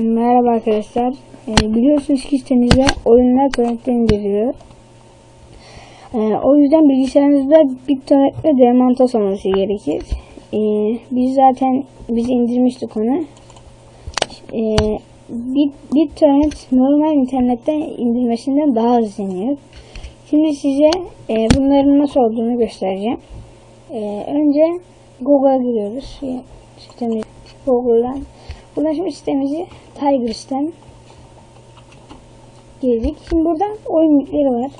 Merhaba arkadaşlar. Ee, biliyorsunuz ki sitemize oyunlar torrentten indiriliyor. Ee, o yüzden bilgisayarınızda BitTorrent ve Demantos olması gerekir. Ee, biz zaten biz indirmiştik onu. Ee, Bit, BitTorrent normal internetten indirmesinden daha hızlı iniyor. Şimdi size e, bunların nasıl olduğunu göstereceğim. Ee, önce Google'a giriyoruz. Yani Sitemiz Google'dan. Buradan şimdi sitemizi Tiger Sistem girdik. Şimdi burada oyun linkleri var.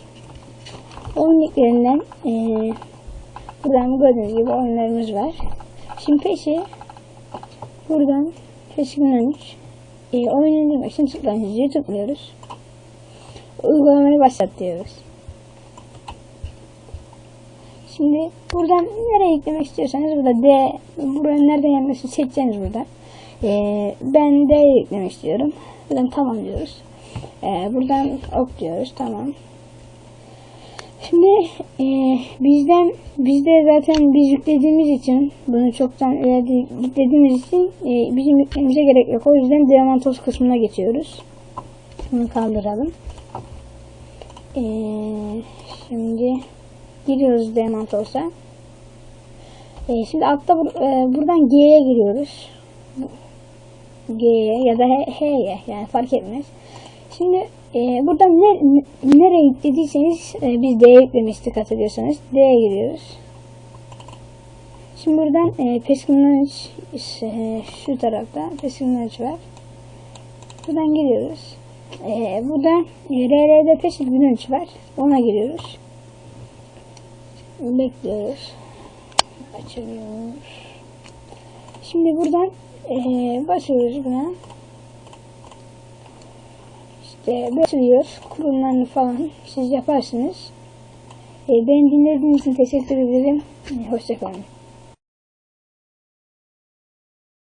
Oyun linklerinden eee buradan gördüğünüz gibi oyunlarımız var. Şimdi peşi buradan peşi 13 e, oyun indirmek için tıklayınca tıklıyoruz. Uygulamayı başlat diyoruz. Şimdi buradan nereye yüklemek istiyorsanız burada D buranın nereden gelmesini seçeceğiniz burada. Ee, ben D yüklemek istiyorum. Buradan tamam diyoruz. Ee, buradan ok diyoruz. Tamam. Şimdi e, bizden bizde zaten biz yüklediğimiz için bunu çoktan yüklediğimiz için e, bizim yüklememize gerek yok. O yüzden Diamantos kısmına geçiyoruz. Bunu kaldıralım. Ee, şimdi giriyoruz Diamantos'a. Ee, şimdi altta bur e, buradan G'ye giriyoruz. G'ye ya da H'ye yani fark etmez. Şimdi e, buradan ne, nereye yüklediyseniz e, biz D'ye yüklemiştik hatırlıyorsanız D'ye giriyoruz. Şimdi buradan e, Peskin'den e, şu tarafta Peskin'den var. Buradan giriyoruz. E, burada e, RR'de Peskin'den var. Ona giriyoruz. Bekliyoruz. Açılıyor. Şimdi buradan eee basıyoruz buna. İşte basılıyor. Kurumlarını falan siz yaparsınız. Eee beni dinlediğiniz için teşekkür ederim. Hoşçakalın.